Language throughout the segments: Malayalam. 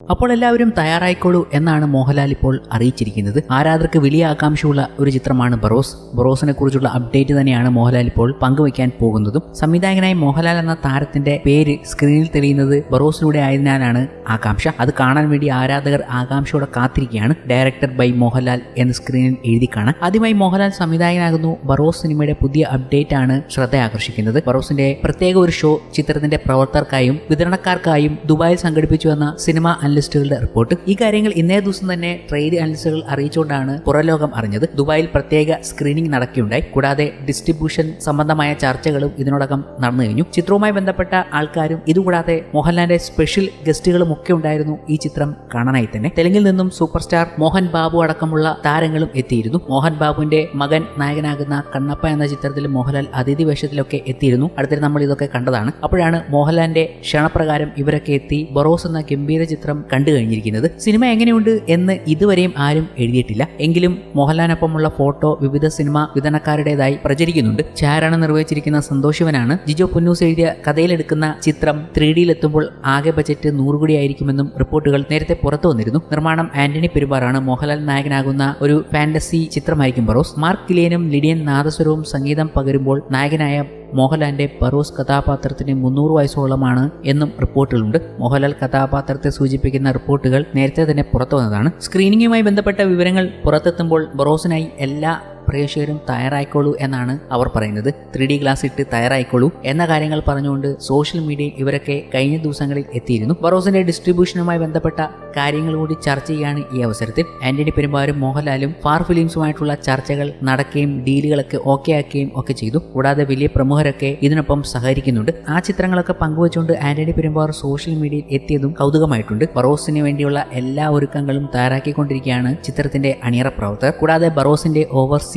അപ്പോൾ എല്ലാവരും തയ്യാറായിക്കോളൂ എന്നാണ് മോഹൻലാൽ ഇപ്പോൾ അറിയിച്ചിരിക്കുന്നത്. ആരാധകർക്ക് വലിയ ആകാംക്ഷയുള്ള ഒരു ചിത്രമാണ് ബറോസ്. ബറോസിനെ കുറിച്ചുള്ള അപ്ഡേറ്റ് തന്നെയാണ് മോഹൻലാൽ ഇപ്പോൾ പങ്കുവയ്ക്കാൻ പോകുന്നതും. സംവിധായകനായി മോഹൻലാൽ എന്ന താരത്തിന്റെ പേര് സ്ക്രീനിൽ തെളിയുന്നത് ബറോസിലൂടെ ആയതിനാലാണ് ആകാംക്ഷ. അത് കാണാൻ വേണ്ടി ആരാധകർ ആകാംക്ഷയോടെ കാത്തിരിക്കുകയാണ്. ഡയറക്ടർ ബൈ മോഹൻലാൽ എന്ന് സ്ക്രീനിൽ എഴുതി കാണാൻ. ആദ്യമായി മോഹൻലാൽ സംവിധായകനാകുന്നു ബറോസ് സിനിമയുടെ പുതിയ അപ്ഡേറ്റ് ആണ് ശ്രദ്ധ ആകർഷിക്കുന്നത് ബറോസിന്റെ പ്രത്യേക ഒരു ഷോ ചിത്രത്തിന്റെ പ്രവർത്തകർക്കായും വിതരണക്കാർക്കായും ദുബായിൽ സംഘടിപ്പിച്ചു വന്ന സിനിമ അനലിസ്റ്റുകളുടെ റിപ്പോർട്ട് ഈ കാര്യങ്ങൾ ഇന്നേ ദിവസം തന്നെ ട്രേഡ് അനലിസ്റ്റുകൾ അറിയിച്ചുകൊണ്ടാണ് പുറലോകം അറിഞ്ഞത്. ദുബായിൽ പ്രത്യേക സ്ക്രീനിംഗ് നടക്കുകയുണ്ടായി. കൂടാതെ ഡിസ്ട്രിബ്യൂഷൻ സംബന്ധമായ ചർച്ചകളും ഇതിനോടകം നടന്നു കഴിഞ്ഞു. ചിത്രവുമായി ബന്ധപ്പെട്ട ആൾക്കാരും ഇതുകൂടാതെ മോഹൻലാലിന്റെ സ്പെഷ്യൽ ഗസ്റ്റുകളും ഒക്കെ ഉണ്ടായിരുന്നു ഈ ചിത്രം കാണാനായി തന്നെ. തെലുങ്കിൽ നിന്നും സൂപ്പർ സ്റ്റാർ മോഹൻ ബാബു അടക്കമുള്ള താരങ്ങളും എത്തിയിരുന്നു. മോഹൻ ബാബുവിന്റെ മകൻ നായകനാകുന്ന കണ്ണപ്പ എന്ന ചിത്രത്തിൽ മോഹൻലാൽ അതിഥി വേഷത്തിലൊക്കെ എത്തിയിരുന്നു. അടുത്തിടെ നമ്മൾ ഇതൊക്കെ കണ്ടതാണ്. അപ്പോഴാണ് മോഹൻലാലിന്റെ ക്ഷണപ്രകാരം ഇവരൊക്കെ എത്തി. ബറോസ് എന്ന ഗംഭീര ചിത്രം കണ്ടു കഴിഞ്ഞിരിക്കുന്നത്. സിനിമ എങ്ങനെയുണ്ട് എന്ന് ഇതുവരെയും ആരും എഴുതിയിട്ടില്ല. എങ്കിലും മോഹൻലാലിനൊപ്പമുള്ള ഫോട്ടോ വിവിധ സിനിമ വിതരണക്കാരുടേതായി പ്രചരിക്കുന്നുണ്ട്. ചാരാണ് നിർവഹിച്ചിരിക്കുന്ന സന്തോഷിവനാണ്. ജിജോ പുന്നൂസ് എഴുതിയ കഥയിലെടുക്കുന്ന ചിത്രം ത്രീ ഡിയിലെത്തുമ്പോൾ ആകെ ബജറ്റ് നൂറ് കോടിയായിരിക്കുമെന്നും റിപ്പോർട്ടുകൾ നേരത്തെ പുറത്തു വന്നിരുന്നു. നിർമ്മാണം ആന്റണി പെരുമ്പാറാണ്. മോഹൻലാൽ നായകനാകുന്ന ഒരു ഫാന്റസി ചിത്രമായിരിക്കും ബറോസ് മാർക്ക് കിലിയനും ലിഡിയൻ നാദസ്വരവും സംഗീതം പകരുമ്പോൾ നായകനായ മോഹൻലാലിന്റെ ബറോസ് കഥാപാത്രത്തിന് മുന്നൂറ് വയസ്സോളമാണ് എന്നും റിപ്പോർട്ടുകളുണ്ട് മോഹൻലാൽ കഥാപാത്രത്തെ സൂചിപ്പിക്കുന്ന റിപ്പോർട്ടുകൾ നേരത്തെ തന്നെ പുറത്തു വന്നതാണ് സ്ക്രീനിങ്ങുമായി ബന്ധപ്പെട്ട വിവരങ്ങൾ പുറത്തെത്തുമ്പോൾ ബറോസിനായി എല്ലാ പ്രേക്ഷകരും തയ്യാറായിക്കോളൂ എന്നാണ് അവർ പറയുന്നത്. ത്രീ ഡി ഗ്ലാസ് ഇട്ട് തയ്യാറായിക്കോളൂ എന്ന കാര്യങ്ങൾ പറഞ്ഞുകൊണ്ട് സോഷ്യൽ മീഡിയയിൽ ഇവരൊക്കെ കഴിഞ്ഞ ദിവസങ്ങളിൽ എത്തിയിരുന്നു. ബറോസിന്റെ ഡിസ്ട്രിബ്യൂഷനുമായി ബന്ധപ്പെട്ട കാര്യങ്ങൾ കൂടി ചർച്ച ചെയ്യാണ് ഈ അവസരത്തിൽ. ആന്റണി പെരുമ്പാരും മോഹൻലാലും ഫാർ ഫിലിംസുമായിട്ടുള്ള ചർച്ചകൾ നടക്കുകയും ഡീലുകളൊക്കെ ഓക്കെ ആക്കുകയും ഒക്കെ ചെയ്തു. കൂടാതെ വലിയ പ്രമുഖരൊക്കെ ഇതിനൊപ്പം സഹകരിക്കുന്നുണ്ട്. ആ ചിത്രങ്ങളൊക്കെ പങ്കുവച്ചുകൊണ്ട് ആന്റണി പെരുമ്പാർ സോഷ്യൽ മീഡിയയിൽ എത്തിയതും കൗതുകമായിട്ടുണ്ട്. ബറോസിന് വേണ്ടിയുള്ള എല്ലാ ഒരുക്കങ്ങളും തയ്യാറാക്കിക്കൊണ്ടിരിക്കുകയാണ് ചിത്രത്തിന്റെ അണിയറ പ്രവർത്തകർ. കൂടാതെ ബറോസിന്റെ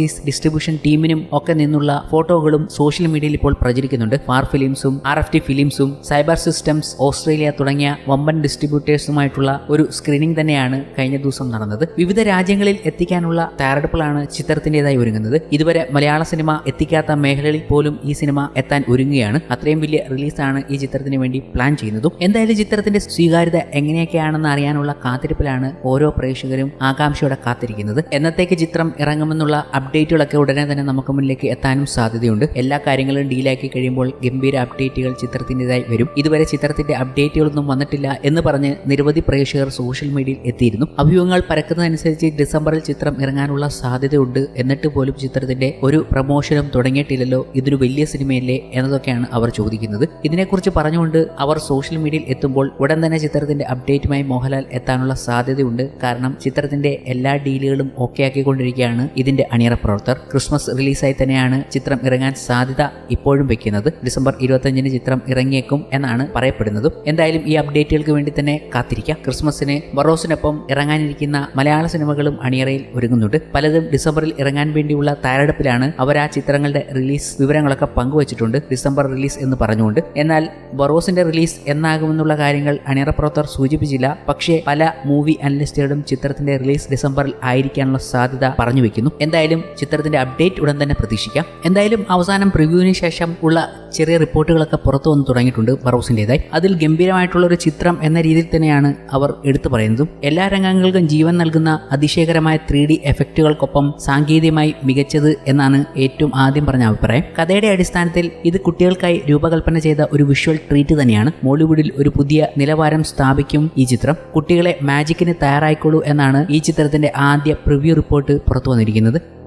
ഓവർസീസ് ഡിസ്ട്രിബ്യൂഷൻ ടീമിനും ഒക്കെ നിന്നുള്ള ഫോട്ടോകളും സോഷ്യൽ മീഡിയയിൽ ഇപ്പോൾ പ്രചരിക്കുന്നുണ്ട്. ഫാർ ഫിലിംസും ആർ എഫ് ടി ഫിലിംസും സൈബർ സിസ്റ്റംസ് ഓസ്ട്രേലിയ തുടങ്ങിയ വമ്പൻ ഡിസ്ട്രിബ്യൂട്ടേഴ്സുമായിട്ടുള്ള ഒരു സ്ക്രീനിംഗ് തന്നെയാണ് കഴിഞ്ഞ ദിവസം നടന്നത്. വിവിധ രാജ്യങ്ങളിൽ എത്തിക്കാനുള്ള തയ്യാറെടുപ്പുകളാണ് ചിത്രത്തിന്റെതായി ഒരുങ്ങുന്നത്. ഇതുവരെ മലയാള സിനിമ എത്തിക്കാത്ത മേഖലകളിൽ പോലും ഈ സിനിമ എത്താൻ ഒരുങ്ങുകയാണ്. അത്രയും വലിയ റിലീസാണ് ഈ ചിത്രത്തിന് വേണ്ടി പ്ലാൻ ചെയ്യുന്നതും. എന്തായാലും ചിത്രത്തിന്റെ സ്വീകാര്യത എങ്ങനെയൊക്കെയാണെന്ന് അറിയാനുള്ള കാത്തിരിപ്പിലാണ് ഓരോ പ്രേക്ഷകരും ആകാംക്ഷയോടെ കാത്തിരിക്കുന്നത്. എന്നത്തേക്ക് ചിത്രം ഇറങ്ങുമെന്നുള്ള അപ്ഡേറ്റുകളൊക്കെ ഉടനെ തന്നെ നമുക്ക് മുന്നിലേക്ക് എത്താനും സാധ്യതയുണ്ട്. എല്ലാ കാര്യങ്ങളും ഡീലാക്കി കഴിയുമ്പോൾ ഗംഭീര അപ്ഡേറ്റുകൾ ചിത്രത്തിന്റെതായി വരും. ഇതുവരെ ചിത്രത്തിന്റെ അപ്ഡേറ്റുകളൊന്നും വന്നിട്ടില്ല എന്ന് പറഞ്ഞ് നിരവധി പ്രേക്ഷകർ സോഷ്യൽ മീഡിയയിൽ എത്തിയിരുന്നു. അഭ്യൂഹങ്ങൾ പരക്കുന്നതനുസരിച്ച് ഡിസംബറിൽ ചിത്രം ഇറങ്ങാനുള്ള സാധ്യതയുണ്ട്. എന്നിട്ട് പോലും ചിത്രത്തിന്റെ ഒരു പ്രമോഷനും തുടങ്ങിയിട്ടില്ലല്ലോ. ഇതൊരു വലിയ സിനിമയല്ലേ എന്നതൊക്കെയാണ് അവർ ചോദിക്കുന്നത്. ഇതിനെക്കുറിച്ച് പറഞ്ഞുകൊണ്ട് അവർ സോഷ്യൽ മീഡിയയിൽ എത്തുമ്പോൾ ഉടൻ തന്നെ ചിത്രത്തിന്റെ അപ്ഡേറ്റുമായി മോഹൻലാൽ എത്താനുള്ള സാധ്യതയുണ്ട്. കാരണം ചിത്രത്തിന്റെ എല്ലാ ഡീലുകളും ഓക്കെ ആക്കിക്കൊണ്ടിരിക്കുകയാണ് ഇതിന്റെ അണിയറ പ്രവർത്തകർ ക്രിസ്മസ് റിലീസായി തന്നെയാണ് ചിത്രം ഇറങ്ങാൻ സാധ്യത ഇപ്പോഴും വെക്കുന്നത്. ഡിസംബർ ഇരുപത്തഞ്ചിന് ചിത്രം ഇറങ്ങിയേക്കും എന്നാണ് പറയപ്പെടുന്നതും. എന്തായാലും ഈ അപ്ഡേറ്റുകൾക്ക് വേണ്ടി തന്നെ കാത്തിരിക്കാം. ക്രിസ്മസിന് ബറോസിനൊപ്പം ഇറങ്ങാനിരിക്കുന്ന മലയാള സിനിമകളും അണിയറയിൽ ഒരുങ്ങുന്നുണ്ട്. പലതും ഡിസംബറിൽ ഇറങ്ങാൻ വേണ്ടിയുള്ള തയ്യാറെടുപ്പിലാണ് അവർ ആ ചിത്രങ്ങളുടെ റിലീസ് വിവരങ്ങളൊക്കെ പങ്കുവച്ചിട്ടുണ്ട്. ഡിസംബർ റിലീസ് എന്ന് പറഞ്ഞുകൊണ്ട്. എന്നാൽ ബറോസിന്റെ റിലീസ് എന്നാകുമെന്നുള്ള കാര്യങ്ങൾ അണിയറ പ്രവർത്തകർ സൂചിപ്പിച്ചില്ല. പക്ഷേ പല മൂവി അനലിസ്റ്റുകളും ചിത്രത്തിന്റെ റിലീസ് ഡിസംബറിൽ ആയിരിക്കാനുള്ള സാധ്യത പറഞ്ഞു വെക്കുന്നു. എന്തായാലും ചിത്രത്തിന്റെ അപ്ഡേറ്റ് ഉടൻ തന്നെ പ്രതീക്ഷിക്കാം. എന്തായാലും അവസാനം പ്രിവ്യൂവിന് ശേഷം ഉള്ള ചെറിയ റിപ്പോർട്ടുകളൊക്കെ പുറത്തു വന്ന് തുടങ്ങിയിട്ടുണ്ട് ബറോസിന്റെതായി അതിൽ ഗംഭീരമായിട്ടുള്ള ഒരു ചിത്രം എന്ന രീതിയിൽ തന്നെയാണ് അവർ എടുത്തു പറയുന്നതും. എല്ലാ രംഗങ്ങൾക്കും ജീവൻ നൽകുന്ന അതിശയകരമായ ത്രീ ഡി എഫക്റ്റുകൾക്കൊപ്പം സാങ്കേതികമായി മികച്ചത് എന്നാണ് ഏറ്റവും ആദ്യം പറഞ്ഞ അഭിപ്രായം. കഥയുടെ അടിസ്ഥാനത്തിൽ ഇത് കുട്ടികൾക്കായി രൂപകൽപ്പന ചെയ്ത ഒരു വിഷ്വൽ ട്രീറ്റ് തന്നെയാണ്. മോളിവുഡിൽ ഒരു പുതിയ നിലവാരം സ്ഥാപിക്കും ഈ ചിത്രം. കുട്ടികളെ മാജിക്കിന് തയ്യാറായിക്കോളൂ എന്നാണ് ഈ ചിത്രത്തിന്റെ ആദ്യ പ്രിവ്യൂ റിപ്പോർട്ട് പുറത്തു വന്നിരിക്കുന്നത്.